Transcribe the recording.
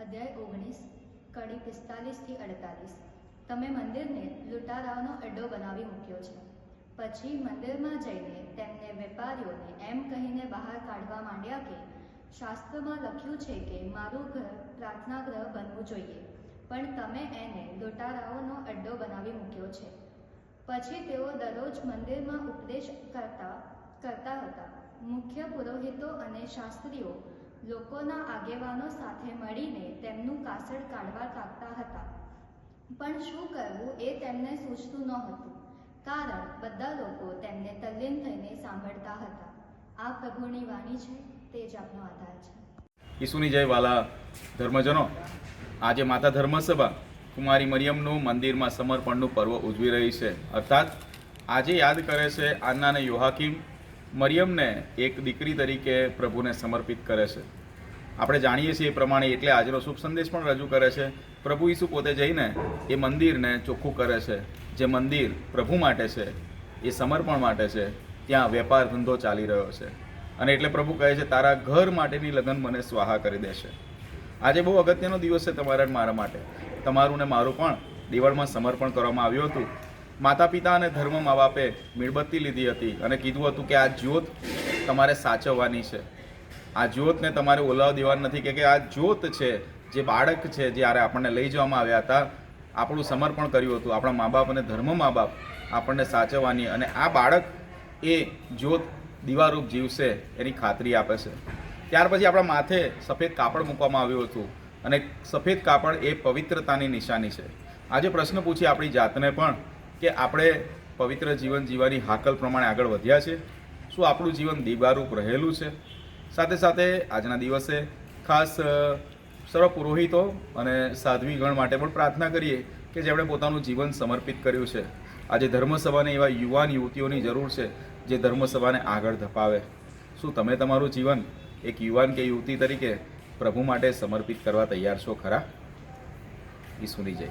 અધ્યાય ઓગણીસ, કડી પિસ્તાલીસથી અડતાલીસ. તમે મંદિરને લૂંટારાઓનો અડ્ડો બનાવી મૂક્યો છે. પછી મંદિરમાં જઈને તેમને વેપારીઓને એમ કહીને બહાર કાઢવા માંડ્યા કે, શાસ્ત્રમાં લખ્યું છે કે મારું ઘર પ્રાર્થના ગ્રહ બનવું જોઈએ, પણ તમે એને લૂંટારાઓનો અડ્ડો બનાવી મૂક્યો છે. પછી તેઓ દરરોજ મંદિરમાં ઉપદેશ કરતા કરતા હતા. મુખ્ય પુરોહિતો અને શાસ્ત્રીઓ લોકોના આગેવાનો સાથે મળીને તેમનું કાસળ કાઢવા તાકતા હતા. પણ શું કરવું એ તેમને સૂચતું નહોતું, કારણ બધા લોકો તેમને તલ્લીન થઈને સાંભળતા હતા. આ પ્રભુની વાણી છે, તે જ આપનો આધાર છે. ઈસુની જય વાલા ધર્મજનો. આજે માતા ધર્મસભા કુમારી મરિયમનું મંદિરમાં સમર્પણનું પર્વ ઉજવી રહી છે. અર્થાત આજે યાદ કરે છે આન્ના યોહાકીમ મરિયમને એક દીકરી તરીકે પ્રભુને સમર્પિત કરે છે. આપણે જાણીએ છીએ એ પ્રમાણે એટલે આજનો શુભ સંદેશ પણ રજૂ કરે છે. પ્રભુ ઈસુ પોતે જઈને એ મંદિરને ચોખ્ખું કરે છે. જે મંદિર પ્રભુ માટે છે, એ સમર્પણ માટે છે, ત્યાં વેપાર ધંધો ચાલી રહ્યો છે. અને એટલે પ્રભુ કહે છે, તારા ઘર માટેની લગ્ન મને સ્વાહા કરી દેશે આજે બહુ અગત્યનો દિવસ છે તમારા મારા માટે. તમારું ને મારું પણ દિવાળમાં સમર્પણ કરવામાં આવ્યું હતું. માતા પિતા અને ધર્મ મા બાપે મીણબત્તી લીધી હતી અને કીધું હતું કે આ જ્યોત તમારે સાચવવાની છે. આ જ્યોતને તમારે ઓલાવ દેવાનું નથી કે આ જ્યોત છે, જે બાળક છે જ્યારે આપણને લઈ જવામાં આવ્યા હતા, આપણું સમર્પણ કર્યું હતું. આપણા મા બાપ અને ધર્મ મા બાપ આપણને સાચવવાની અને આ બાળક એ જ્યોત દીવારૂપ જીવશે એની ખાતરી આપે છે. ત્યાર પછી આપણા માથે સફેદ કાપડ મૂકવામાં આવ્યું હતું અને સફેદ કાપડ એ પવિત્રતાની નિશાની છે. આજે પ્રશ્ન પૂછી આપણી જાતને પણ. કે આપણે પવિત્ર જીવન જીવવાની હાકલ પ્રમાણે આગળ વધ્યા છે, શું આપણું જીવન દીવારૂપ રહેલું છે? સાથે સાથે આજના દિવસે ખાસ સર્વ પુરોહિતો અને સાધ્વીગણ માટે પણ પ્રાર્થના કરીએ કે જેમણે પોતાનું જીવન સમર્પિત કર્યું છે. આજે ધર્મસભાને એવા યુવાન યુવતીઓની જરૂર છે જે ધર્મસભાને આગળ ધપાવે. શું તમે તમારું જીવન એક યુવાન કે યુવતી તરીકે પ્રભુ માટે સમર્પિત કરવા તૈયાર છો ખરા? ઈસુની જય.